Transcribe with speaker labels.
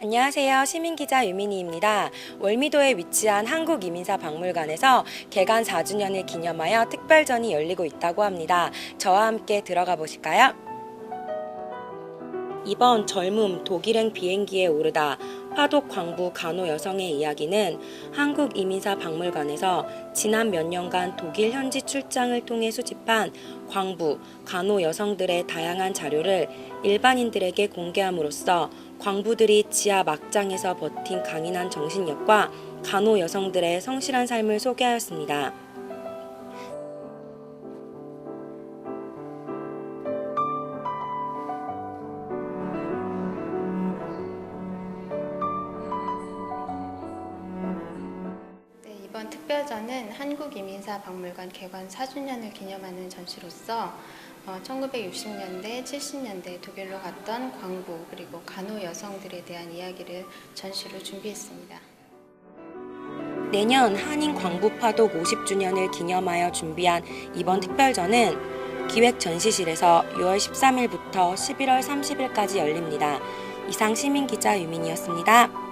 Speaker 1: 안녕하세요. 시민기자 유민희입니다. 월미도에 위치한 한국이민사 박물관에서 개관 4주년을 기념하여 특별전이 열리고 있다고 합니다. 저와 함께 들어가 보실까요? 이번 젊음 독일행 비행기에 오르다 화독 광부 간호 여성의 이야기는 한국 이민사 박물관에서 지난 몇 년간 독일 현지 출장을 통해 수집한 광부 간호 여성들의 다양한 자료를 일반인들에게 공개함으로써 광부들이 지하 막장에서 버틴 강인한 정신력과 간호 여성들의 성실한 삶을 소개하였습니다.
Speaker 2: 특별전은 한국이민사 박물관 개관 4주년을 기념하는 전시로서 어, 1960년대, 70년대 독일로 갔던 광부 그리고 간호 여성들에 대한 이야기를 전시로 준비했습니다.
Speaker 1: 내년 한인 광부 파독 50주년을 기념하여 준비한 이번 특별전은 기획 전시실에서 6월 13일부터 11월 30일까지 열립니다. 이상 시민 기자 유민이었습니다.